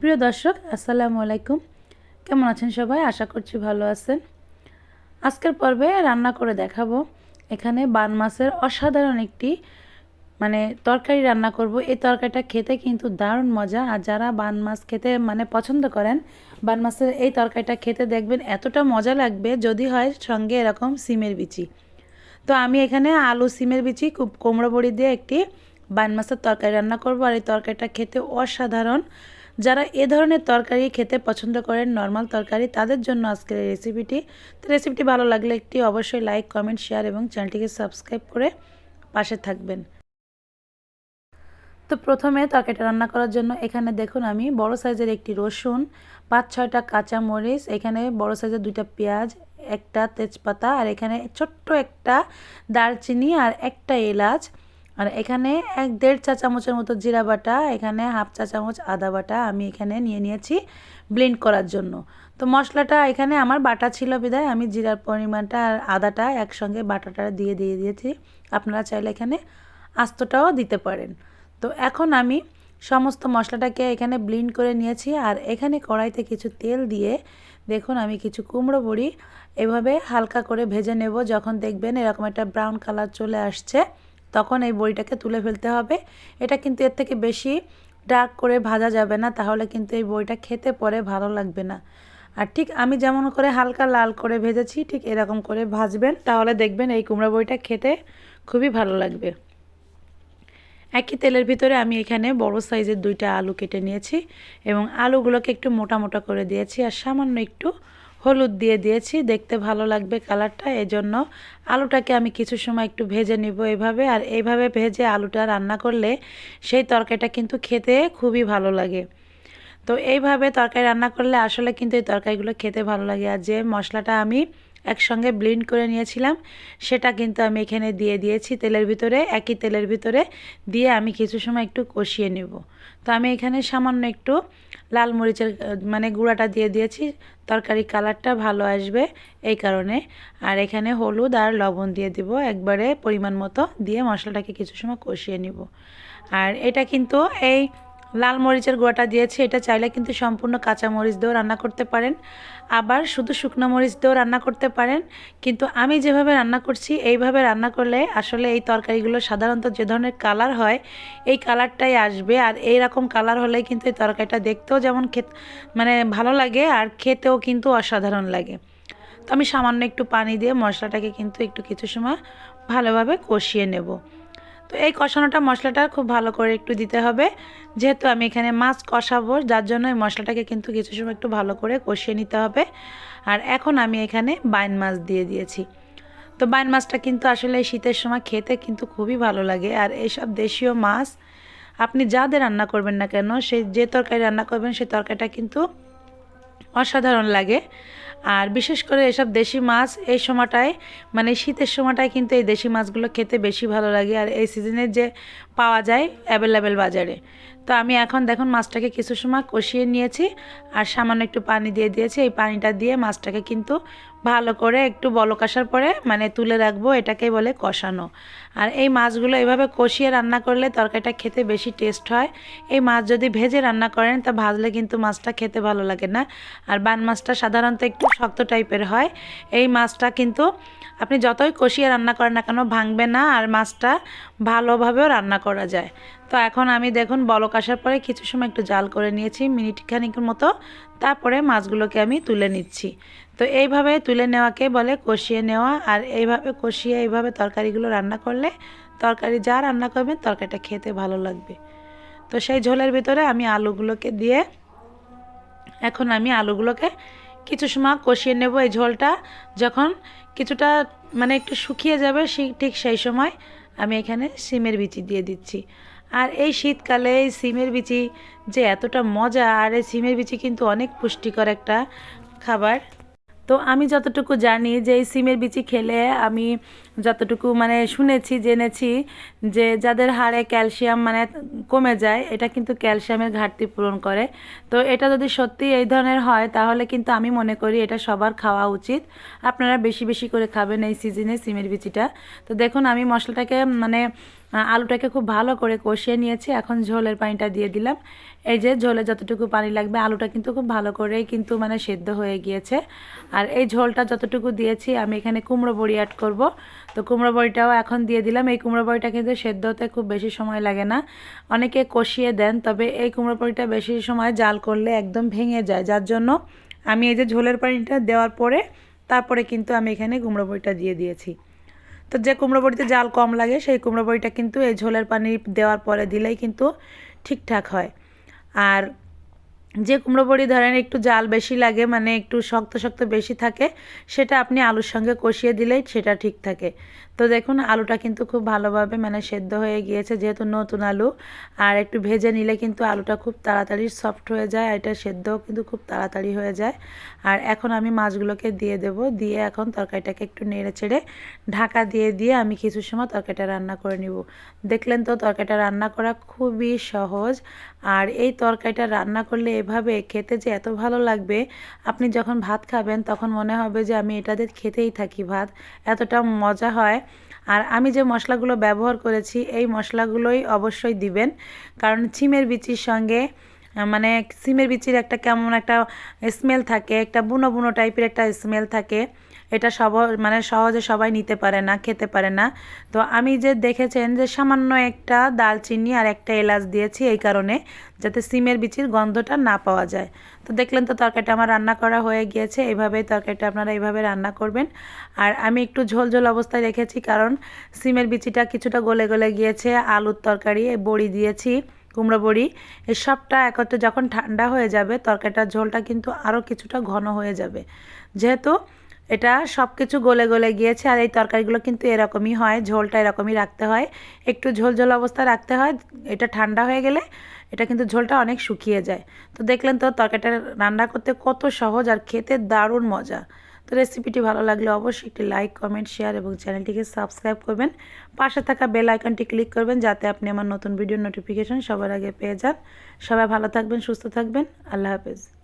প্রিয় দর্শক, আসসালামু আলাইকুম। কেমন আছেন সবাই? আশা করছি ভালো আছেন। আজকের পর্বে রান্না করে দেখাবো। এখানে বান মাছের অসাধারণ একটি মানে তরকারি রান্না করব। এই তরকারিটা খেতে কিন্তু দারুণ মজা। আর যারা বান মাছ খেতে মানে পছন্দ করেন, বান মাছের এই তরকারিটা খেতে দেখবেন এতটা মজা লাগবে, যদি হয় সঙ্গে এরকম সিমের বিচি। তো আমি এখানে আলু, সিমের বিচি খুব কুমড়ো বড়ি দিয়ে একটি বান মাছের তরকারি রান্না করব। আর এই তরকারিটা খেতে অসাধারণ। যারা এ ধরনের তরকারি খেতে পছন্দ করেন নর্মাল তরকারি, তাদের জন্য আজকের এই রেসিপিটি তো রেসিপিটি ভালো লাগলে একটি অবশ্যই লাইক কমেন্ট শেয়ার এবং চ্যানেলটিকে সাবস্ক্রাইব করে পাশে থাকবেন। তো প্রথমে তরকারিটা রান্না করার জন্য এখানে দেখুন আমি বড় সাইজের একটি রসুন, পাঁচ, ছয়টা কাঁচা মরিচ এখানে বড় সাইজের দুইটা পেঁয়াজ, একটা তেজপাতা, আর এখানে ছোট্ট একটা দারচিনি আর একটা এলাচ। আর এখানে এক দেড় চা চামচের মতো জিরা বাটা, এখানে হাফ চা চামচ আদা বাটা আমি এখানে নিয়ে নিয়েছি ব্লেন্ড করার জন্য। তো মশলাটা এখানে আমার বাটা ছিল বিদায় আমি জিরার পরিমাণটা আর আদাটা একসঙ্গে বাটাটা দিয়ে দিয়ে দিয়েছি। আপনারা চাইলে এখানে আস্তটাও দিতে পারেন। তো এখন আমি সমস্ত মশলাটাকে এখানে ব্লিন্ড করে নিয়েছি আর এখানে কড়াইতে কিছু তেল দিয়ে দেখুন আমি কিছু কুমড়ো বড়ি এভাবে হালকা করে ভেজে নেব। যখন দেখবেন এরকম একটা ব্রাউন কালার চলে আসছে তখন এই বড়িটাকে তুলে ফেলতে হবে। এটা কিন্তু এর থেকে বেশি ডার্ক করে ভাজা যাবে না, তাহলে কিন্তু এই বড়িটা খেতে পরে ভালো লাগবে না। আর ঠিক আমি যেমন করে হালকা লাল করে ভেজেছি, ঠিক এরকম করে ভাজবেন, তাহলে দেখবেন এই কুমড়া বড়িটা খেতে খুবই ভালো লাগবে। একই তেলের ভিতরে আমি এখানে বড় সাইজের দুইটা আলু কেটে নিয়েছি এবং আলুগুলোকে একটু মোটা মোটা করে দিয়েছি, আর সামান্য একটু হলুদ দিয়ে দিয়েছি, দেখতে ভালো লাগবে কালারটা, এজন্য আলুটাকে আমি কিছু সময় একটু ভেজে নিব এভাবে, আর এইভাবে ভেজে আলুটা রান্না করলে সেই তরকারিটা কিন্তু খেতে খুবই ভালো লাগে। তো এইভাবে তরকারি রান্না করলে আসলে কিন্তু এই তরকারিগুলো খেতে ভালো লাগে, আর যে মশলাটা আমি একসঙ্গে ব্লিন্ড করে নিয়েছিলাম, সেটা কিন্তু আমি এখানে দিয়ে দিয়েছি তেলের ভিতরে, একই তেলের ভিতরে দিয়ে আমি কিছু সময় একটু কষিয়ে নেব। তো আমি এখানে সামান্য একটু লাল মরিচের মানে গুঁড়াটা দিয়ে দিয়েছি। তরকারি কালারটা ভালো আসবে এই কারণে। আর এখানে হলুদ আর লবণ দিয়ে দিব। একবারে পরিমাণ মতো দিয়ে মশলাটাকে কিছু সময় কষিয়ে নিব। আর এটা কিন্তু এই লাল মরিচের গোয়াটা দিয়েছি, এটা চাইলে কিন্তু সম্পূর্ণ কাঁচা মরিচ দিয়েও রান্না করতে পারেন। আবার শুধু শুকনো মরিচ দিয়েও রান্না করতে পারেন। কিন্তু আমি যেভাবে রান্না করছি, এইভাবে রান্না করলে আসলে এই তরকারিগুলো সাধারণত যে ধরনের কালার হয়, এই কালারটাই আসবে। আর এই রকম কালার হলেই কিন্তু এই তরকারিটা দেখতেও যেমন খেত মানে ভালো লাগে আর খেতেও কিন্তু অসাধারণ লাগে। তো আমি সামান্য একটু পানি দিয়ে মশলাটাকে কিন্তু একটু কিছু সময় ভালোভাবে কষিয়ে নেব। তো এই কষানোটা মশলাটা খুব ভালো করে একটু দিতে হবে। যেহেতু আমি এখানে মাছ কষাবো, যার জন্য এই মশলাটাকে কিন্তু কিছু সময় একটু ভালো করে কষিয়ে নিতে হবে। আর এখন আমি এখানে বাইন মাছ দিয়ে দিয়েছি। তো বাইন মাছটা কিন্তু আসলে শীতের সময় খেতে কিন্তু খুবই ভালো লাগে। আর এইসব দেশীয় মাছ, আপনি যাদের রান্না করবেন না কেন সেই যে তরকারি রান্না করবেন সেই তরকারিটা কিন্তু অসাধারণ লাগে। আর বিশেষ করে এসব দেশি মাছ, এই সময়টায় মানে শীতের সময়টায় কিন্তু এই দেশি মাছগুলো খেতে বেশি ভালো লাগে। আর এই সিজনে যে পাওয়া যায় অ্যাভেলেবেল বাজারে। তো আমি এখন দেখুন মাছটাকে কিছু সময় কষিয়ে নিয়েছি আর সামান্য একটু পানি দিয়ে দিয়েছি। এই পানিটা দিয়ে মাছটাকে কিন্তু ভালো করে একটু বলক আসার পরে মানে তুলে রাখব, এটাকেই বলে কষানো। আর এই মাছগুলো এভাবে কষিয়ে রান্না করলে তরকারিটা খেতে বেশি টেস্ট হয়। এই মাছ যদি ভেজে রান্না করেন তা ভাজলে কিন্তু মাছটা খেতে ভালো লাগে না। আর বান মাছটা সাধারণত একটু শক্ত টাইপের হয়। এই মাছটা কিন্তু আপনি যতই কষিয়ে রান্না করেন না কেন ভাঙবে না আর মাছটা ভালোভাবেও রান্না করা যায়। তো এখন আমি দেখুন বলক আসার পরে কিছু সময় একটু জাল করে নিয়েছি মিনিট খানিকের মতো। তারপরে মাছগুলোকে আমি তুলে নিচ্ছি। তো এইভাবে তুলে নেওয়াকে বলে কষিয়ে নেওয়া আর এইভাবে কষিয়ে এইভাবে তরকারিগুলো রান্না করলে তরকারি যা রান্না করবেন তরকারিটা খেতে ভালো লাগবে। তো সেই ঝোলের ভিতরে আমি আলুগুলোকে দিয়ে এখন আমি আলুগুলোকে কিছু সময় কষিয়ে নেব এই ঝোলটা। যখন কিছুটা মানে একটু শুকিয়ে যাবে ঠিক সেই সময় আমি এখানে সিমের বিচি দিয়ে দিচ্ছি। আর এই শীতকালে এই সিমের বিচি যে এতটা মজা, আর এই সিমের বিচি কিন্তু অনেক পুষ্টিকর একটা খাবার। তো আমি যতটুকু জানি যে এই সিমের বিচি খেলে আমি যতটুকু মানে শুনেছি, জেনেছি যে যাদের হাড়ে ক্যালসিয়াম মানে কমে যায়, এটা কিন্তু ক্যালসিয়ামের ঘাটতি পূরণ করে। তো এটা যদি সত্যি এই ধরনের হয়, তাহলে কিন্তু আমি মনে করি এটা সবার খাওয়া উচিত। আপনারা বেশি বেশি করে খাবেন এই সিজনে সিমের বিচিটা। তো দেখুন, আমি মশলাটাকে মানে আলুটাকে খুব ভালো করে কষিয়ে নিয়েছি। এখন ঝোলের পানিটা দিয়ে দিলাম। এই যে ঝোলে যতটুকু পানি লাগবে, আলুটা কিন্তু খুব ভালো করেই কিন্তু মানে সেদ্ধ হয়ে গিয়েছে। আর এই ঝোলটা যতটুকু দিয়েছি, আমি এখানে কুমড়ো বড়ি অ্যাড করব। তো কুমড়ো বড়িটাও এখন দিয়ে দিলাম। এই কুমড়ো বড়িটা কিন্তু সেদ্ধ হতে খুব বেশি সময় লাগে না। অনেকে কষিয়ে দেন, তবে এই কুমড়ো বড়িটা বেশি সময় জাল করলে একদম ভেঙে যায়। যার জন্য আমি এই যে ঝোলের পানিটা দেওয়ার পরে তারপরে কিন্তু আমি এখানে কুমড়ো বড়িটা দিয়ে দিয়েছি। তো যে কুমড়ো বড়িতে জাল কম লাগে, সেই কুমড়ো বড়িটা কিন্তু এই ঝোলের পানি দেওয়ার পরে দিলেই কিন্তু ঠিকঠাক হয়। আর যে কুমড়ো বড়ি ধরেন একটু জাল বেশি লাগে মানে একটু শক্ত শক্ত বেশি থাকে, সেটা আপনি আলুর সঙ্গে কষিয়ে দিলেই সেটা ঠিক থাকে। তো দেখুন, আলুটা কিন্তু খুব ভালোভাবে মানে সেদ্ধ হয়ে গিয়েছে, যেহেতু নতুন আলু। আর একটু ভেজে নিলে কিন্তু আলুটা খুব তাড়াতাড়ি সফট হয়ে যায়, আর এটা সেদ্ধও কিন্তু খুব তাড়াতাড়ি হয়ে যায়। আর এখন আমি মাছগুলোকে দিয়ে দেব, দিয়ে এখন তরকারিটাকে একটু নেড়ে ছেড়ে ঢাকা দিয়ে দিয়ে আমি কিছু সময় তরকারিটা রান্না করে নিব। দেখলেন তো, তরকারিটা রান্না করা খুবই সহজ। আর এই তরকারিটা রান্না করলে এভাবে খেতে যে এত ভালো লাগবে, আপনি যখন ভাত খাবেন তখন মনে হবে যে আমি এটাতে খেতেই থাকি ভাত, এতটা মজা হয়। আর আমি যে মশলাগুলো ব্যবহার করেছি, এই মশলাগুলোই অবশ্যই দিবেন। কারণ ছিমের বিচির সঙ্গে মানে সিমের বিচির একটা কেমন একটা স্মেল থাকে, একটা বুনো বুনো টাইপের একটা স্মেল থাকে। এটা সব মানে সহজে সবাই নিতে পারে না, খেতে পারে না। তো আমি যে দেখেছেন যে সামান্য একটা দালচিনি আর একটা এলাচ দিয়েছি এই কারণে, যাতে সিমের বিচির গন্ধটা না পাওয়া যায়। তো দেখলেন তো তরকারিটা আমার রান্না করা হয়ে গিয়েছে এইভাবেই তরকারিটা আপনারা এইভাবে রান্না করবেন। আর আমি একটু ঝোল ঝোল অবস্থায় রেখেছি কারণ সিমের বিচিটা কিছুটা গলে গলে গিয়েছে, আলুর তরকারি, বড়ি দিয়েছি, কুমড়ো বড়ি এই সবটা একত্রে যখন ঠান্ডা হয়ে যাবে, তরকারিটার ঝোলটা কিন্তু আরও কিছুটা ঘন হয়ে যাবে। যেহেতু এটা সব কিছু গলে গলে গিয়েছে আর এই তরকারিগুলো কিন্তু এরকমই হয়, ঝোলটা এরকমই রাখতে হয়। একটু ঝোল ঝোল অবস্থায় রাখতে হয়, এটা ঠান্ডা হয়ে গেলে এটা কিন্তু ঝোলটা অনেক শুকিয়ে যায়। তো দেখলেন তো তরকারিটা রান্না করতে কত সহজ আর খেতে দারুণ মজা। তো রেসিপিটি ভালো লাগলে অবশ্যই একটি লাইক, কমেন্ট, শেয়ার এবং চ্যানেলটিকে সাবস্ক্রাইব করবেন। পাশে থাকা বেল আইকনটি ক্লিক করবেন যাতে আপনি আমার নতুন ভিডিও নোটিফিকেশন সবার আগে পেয়ে যান। সবাই ভালো থাকবেন, সুস্থ থাকবেন। আল্লাহ হাফেজ।